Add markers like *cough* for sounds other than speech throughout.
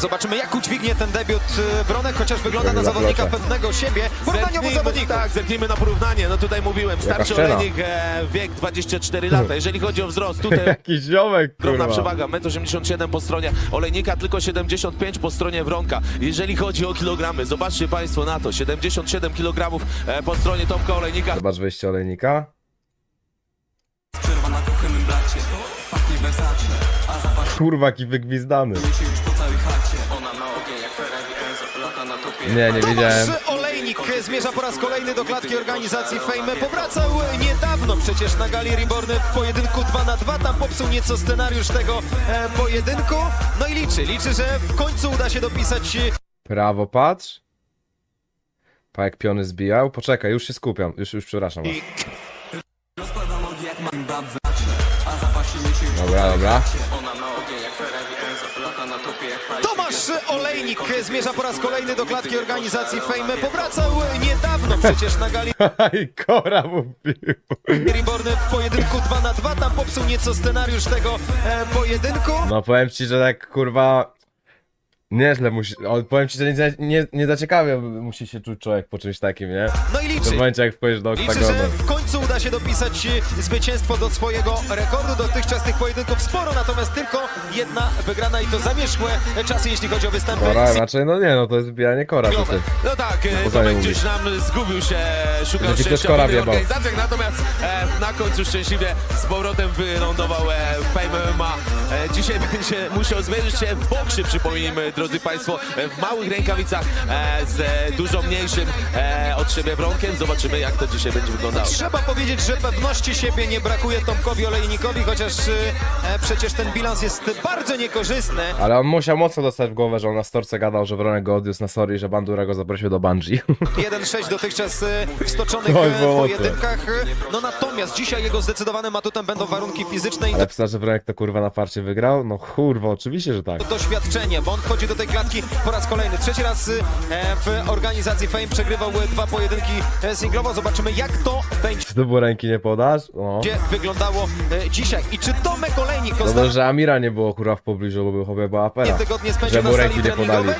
Zobaczymy, jak udźwignie ten debiut y, Bronek, chociaż wygląda na zawodnika pewnego siebie. Zerknijmy, zawodników. tak, zerknijmy na porównanie. No tutaj mówiłem, starszy olejnik, e, wiek 24 lata. Jeżeli chodzi o wzrost, tutaj *laughs* Jakiś ziomek, ogromna przewaga, 1,87 m po stronie olejnika, tylko 75 po stronie Wronka. Jeżeli chodzi o kilogramy, zobaczcie Państwo na to, 77 kg e, po stronie Tomka Olejnika. Zobacz wejście olejnika. Przerwa na kochanym blacie Pachnie Versace A zapach Kurwa, jaki wygwizdany. Nie, nie wiedziałem. Tomasz Olejnik zmierza po raz kolejny do klatki organizacji Fame. Powracał niedawno przecież na gali Reborn w pojedynku 2 na 2 Tam popsuł nieco scenariusz tego e, pojedynku. No i liczy, liczy, że w końcu uda się dopisać Prawo patrz. Pa jak piony zbijał. Poczekaj, już się skupiam. Już, już przepraszam was. Rozkłada nogi Tomasz Olejnik zmierza po raz kolejny do klatki organizacji Fame. Powracał niedawno przecież na gali *laughs* I kora mu. Reborn w pojedynku 2 na 2 Tam popsuł nieco scenariusz tego e, pojedynku. No powiem ci, że tak kurwa... Nieźle musi... O, powiem ci, że nie, nie, nie za ciekawie musi się czuć człowiek po czymś takim, nie? No i W liczy. momencie jak wchodzisz do Liczy, oktagonu. że w końcu uda się dopisać e, zwycięstwo do swojego rekordu. Dotychczas tych pojedynków sporo, natomiast tylko jedna wygrana i to zamierzchłe czasy, jeśli chodzi o występy. Kora, raczej no nie, no to jest wbijanie kora tutaj. No tak, e, Tomek mówić. gdzieś nam zgubił się, szukał ci ktoś szczęścia kora w wjebał. organizacjach, natomiast e, na końcu szczęśliwie z powrotem wylądował e, w Fame MMA. E, dzisiaj będzie musiał zmierzyć się w boksie, przypomnijmy, drodzy Państwo, w małych rękawicach e, z e, dużo mniejszym e, od siebie bronkiem. Zobaczymy, jak to dzisiaj będzie wyglądało. Trzeba powiedzieć, że pewności siebie nie brakuje Tomkowi Olejnikowi, chociaż e, przecież ten bilans jest bardzo niekorzystny. Ale on musiał mocno dostać w głowę, że on na storce gadał, że Wronek go odniósł na sorry, że Bandura go zaprosił do Bungie. *laughs* 1-6 dotychczas w stoczonych pojedynkach. No natomiast dzisiaj jego zdecydowanym atutem będą warunki fizyczne i Ale pisał, że Wronek to kurwa na parcie wygrał? No kurwa, oczywiście, że tak. doświadczenie, bo on wchodzi do tej klatki po raz kolejny. Trzeci raz e, w organizacji Fame przegrywał e, dwa pojedynki e, singlowo. Zobaczymy jak to będzie Czy było ręki nie podasz? No. wyglądało e, dzisiaj. I czy Tomek Olejnik Dobrze, ostatnie że Amira nie było kurwa w pobliżu, bo był chyba była apela. tygodnie spędził na sali treningowej,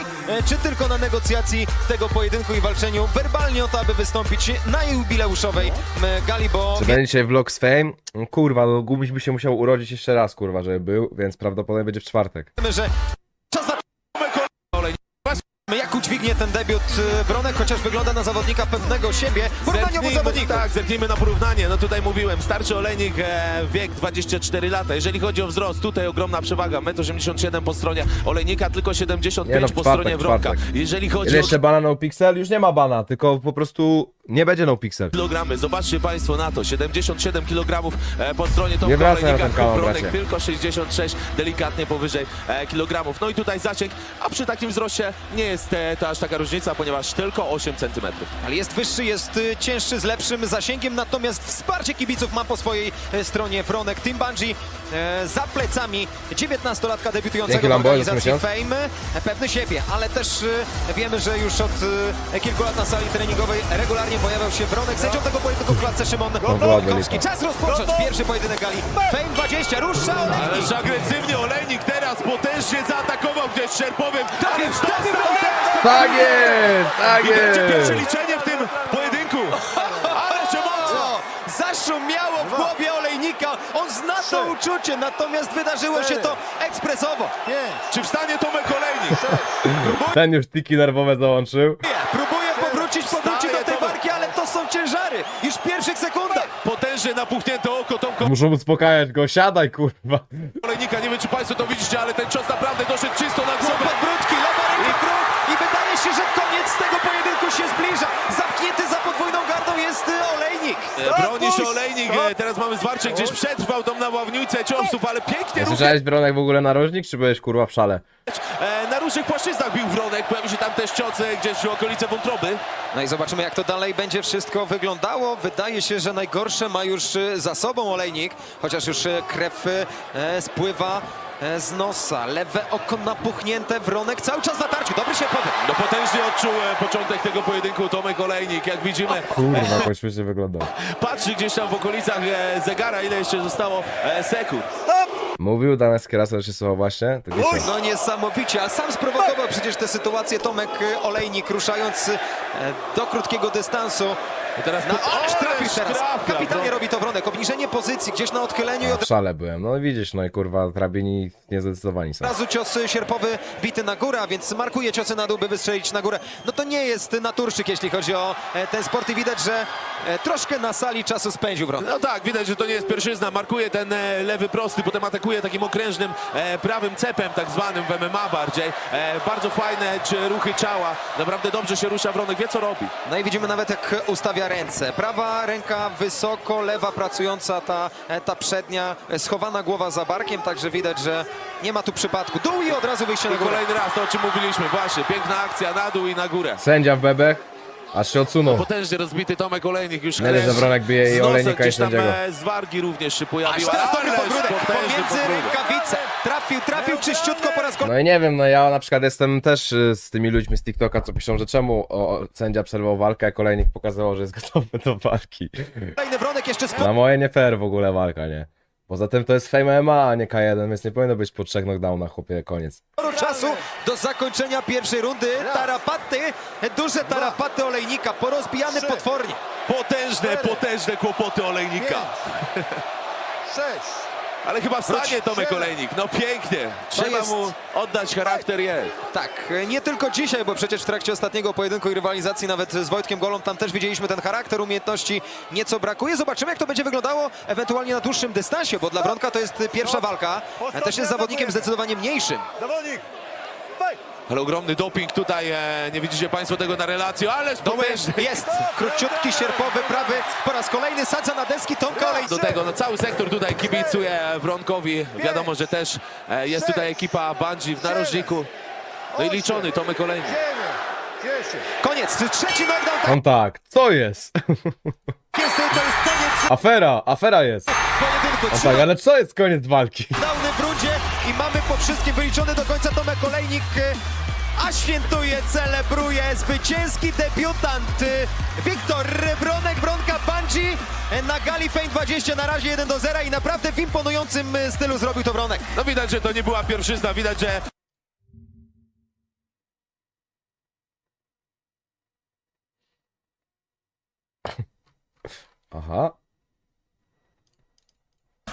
czy tylko na negocjacji tego pojedynku i walczeniu werbalnie o to, aby wystąpić na jubileuszowej gali, bo Czy będzie dzisiaj vlog z Fame? No, kurwa, no Gumiś by się musiał urodzić jeszcze raz, kurwa, żeby był, więc prawdopodobnie będzie w czwartek. wiemy, że jak udźwignie ten debiut e, Bronek, chociaż wygląda na zawodnika pewnego siebie. Zerknijmy, zawodników. tak, zerknijmy na porównanie. No tutaj mówiłem, starszy olejnik, e, wiek 24 lata. Jeżeli chodzi o wzrost, tutaj ogromna przewaga, 1,87 m po stronie olejnika, tylko 75 Nie no, po czwartek, stronie Wronka. czwartek. Jeżeli chodzi Ile o jeszcze bana no pixel? Już nie ma bana, tylko po prostu nie będzie no pixel. kilogramy, zobaczcie Państwo na to, 77 kg e, po stronie Tomka wracaj na olejnika, ten bracie. tylko 66, delikatnie powyżej e, kilogramów. No i tutaj zasięg, a przy takim wzroście nie jest e, to aż taka różnica, ponieważ tylko 8 cm. Ale jest wyższy, jest y, cięższy, z lepszym zasięgiem, natomiast wsparcie kibiców ma po swojej e, stronie Fronek Team Bungie e, za plecami 19-latka debiutującego Dzięki w wam, boys, organizacji miesiąc. Fame. E, Pewny siebie, ale też e, wiemy, że już od e, kilku lat na sali treningowej regularnie pojawiał się Wronek. Sędzią tego pojedynku w klatce Szymon Olkowski. Czas rozpocząć pierwszy pojedynek gali. Fame 20, rusza Olejnik. Ależ agresywnie Olejnik teraz potężnie zaatakował gdzieś szerpowym. Tak jest, tak jest, Tak jest, tak I będzie pierwsze jest! liczenie w tym pojedynku. Ale czy mocno! Zaszumiało w głowie Olejnika. On zna to uczucie, natomiast wydarzyło się to ekspresowo. Czy wstanie Tomek Olejnik? Ten już tiki nerwowe załączył. Próbuje powrócić, powrócić do tej walki, ale to są ciężary. Już w pierwszych sekundach. Potężnie napuchnięte oko Tomka Muszą uspokajać go, siadaj kurwa. Olejnika. Nie wiem, czy Państwo to widzicie, ale ten cios naprawdę doszedł czysto na Są głowę. podbródki, lewa ręka, kruk i wydaje się, że koniec tego pojedynku się zbliża. Zamknięty za podwójną gardą jest y, Olejnik. E, Broni się Olejnik. E, Teraz mamy zwarcie, gdzieś przetrwał tą nawałnicy ciosów, ale pięknie ruchy. Słyszałeś Bronek w ogóle narożnik, czy byłeś kurwa w szale? E, Na różnych płaszczyznach bił Wronek. Pojawił się tam też ciosy gdzieś w okolice wątroby. No i zobaczymy, jak to dalej będzie wszystko wyglądało. Wydaje się, że najgorsze ma już y, za sobą Olejnik, chociaż już y, krew y, e, spływa z nosa. Lewe oko napuchnięte, Wronek cały czas w natarciu. Dobry się powie. No potężnie odczuł e, początek tego pojedynku Tomek Olejnik. Jak widzimy, Kurwa, jak śmiesznie wygląda. patrzy gdzieś tam w okolicach e, zegara, ile jeszcze zostało e, sekund. Mówił Damian Skierasa, że się słuchał właśnie. To. No niesamowicie, a sam sprowokował przecież tę sytuację Tomek e, Olejnik, ruszając e, do krótkiego dystansu. I teraz ależ trafił Ależ teraz. trafia, Kapitalnie no. robi to Wronek. Obniżenie pozycji gdzieś na odchyleniu i od W szale byłem. No widzisz, no i kurwa, hrabini niezdecydowani są. razu cios sierpowy bity na górę, a więc markuje ciosy na dół, by wystrzelić na górę. No to nie jest naturszczyk, jeśli chodzi o e, ten sport i widać, że e, troszkę na sali czasu spędził Wronek. No tak, widać, że to nie jest pierwszyzna. Markuje ten e, lewy prosty, potem atakuje takim okrężnym e, prawym cepem, tak zwanym w MMA bardziej. E, bardzo fajne czy ruchy ciała. Naprawdę dobrze się rusza Wronek, wie co robi. No i widzimy nawet jak ustawia ręce. Prawa ręka wysoko, lewa pracująca, ta, ta przednia, schowana głowa za barkiem, także widać, że nie ma tu przypadku. Dół i od razu wyjście na I górę. kolejny raz to, o czym mówiliśmy. Właśnie, piękna akcja na dół i na górę. Sędzia w bebech, aż się odsunął. Potężnie rozbity Tomek Olejnik już Nie dość, że Wronek bije i Olejnika i sędziego. z wargi również się Aż pojawiła. teraz potężny pomiędzy rękawice. Trafił, trafił czyściutko po raz kolejny. No i nie wiem, no ja na przykład jestem też y, z tymi ludźmi z TikToka, co piszą, że czemu o, sędzia przerwał walkę, jak Olejnik pokazywał, że jest gotowy do walki. Kolejny Wronek jeszcze z Na moje nie fair w ogóle walka, nie? Poza tym to jest Fame MMA, a nie K1, więc nie powinno być po trzech knockdownach, chłopie, koniec. czasu do zakończenia pierwszej rundy. Tarapaty, duże tarapaty Olejnika, porozbijany potwornie. Potężne, potężne kłopoty Olejnika. *laughs* Sześć. Ale chyba wstanie Tomek siedem. Olejnik. No pięknie. Trzeba jest- mu oddać charakter jest. Tak, nie tylko dzisiaj, bo przecież w trakcie ostatniego pojedynku i rywalizacji nawet z Wojtkiem Golą tam też widzieliśmy ten charakter, umiejętności nieco brakuje. Zobaczymy jak to będzie wyglądało ewentualnie na dłuższym dystansie, bo dla Bronka to jest pierwsza walka. Też jest zawodnikiem zdecydowanie mniejszym. Zawodnik. Ale ogromny doping tutaj. E, nie widzicie Państwo tego na relacji, ależ potężny. Jest króciutki, sierpowy, prawy. Po raz kolejny sadza na deski Tomka Olejnika. Do tego no, cały sektor tutaj kibicuje Wronkowi. Wiadomo, że też e, jest tutaj ekipa Bungie w narożniku. No i liczony Tomek. Dziesięć. Koniec, trzeci knockdown. Tak On tak, co jest? jest, to jest koniec Afera, afera jest. pojedynku. On Trzy tak, ale co jest koniec walki? I mamy po wszystkim wyliczony do końca Tomek Olejnik. e, A świętuje, celebruje zwycięski debiutant e, Wiktor Bronek, Bronka Bungie e, na gali Fame 20 na razie 1 do 0 i naprawdę w imponującym stylu zrobił to Bronek. No widać, że to nie była pierwszyzna. Widać, że Aha.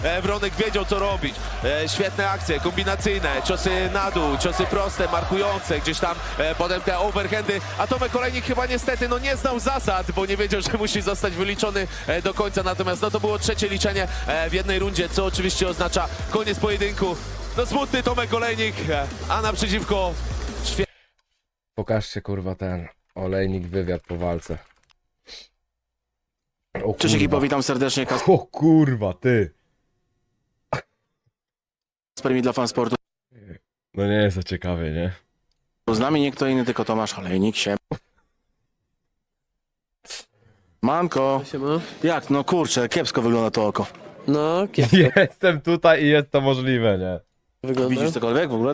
E, Wronek wiedział co robić. E, świetne akcje, kombinacyjne, ciosy na dół, ciosy proste, markujące, gdzieś tam e, potem te overhandy. A Tomek Olejnik chyba niestety no, nie znał zasad, bo nie wiedział, *laughs* że musi zostać wyliczony do końca. Natomiast no, to było trzecie liczenie w jednej rundzie, co oczywiście oznacza koniec pojedynku. No smutny Tomek Olejnik, e, a naprzeciwko świetny. Pokażcie kurwa ten olejnik wywiad po walce. O Cześć kurwa. ekipo, witam serdecznie. O kurwa, ty. Mi dla fansportu. No nie jest to ciekawie, nie? Z nami nie kto inny, tylko Tomasz Olejnik się. Manko, Siema. jak? No kurczę, kiepsko wygląda to oko. No, kiepsko *laughs* Jestem tutaj i jest to możliwe, nie? wygląda. Widzisz cokolwiek w ogóle?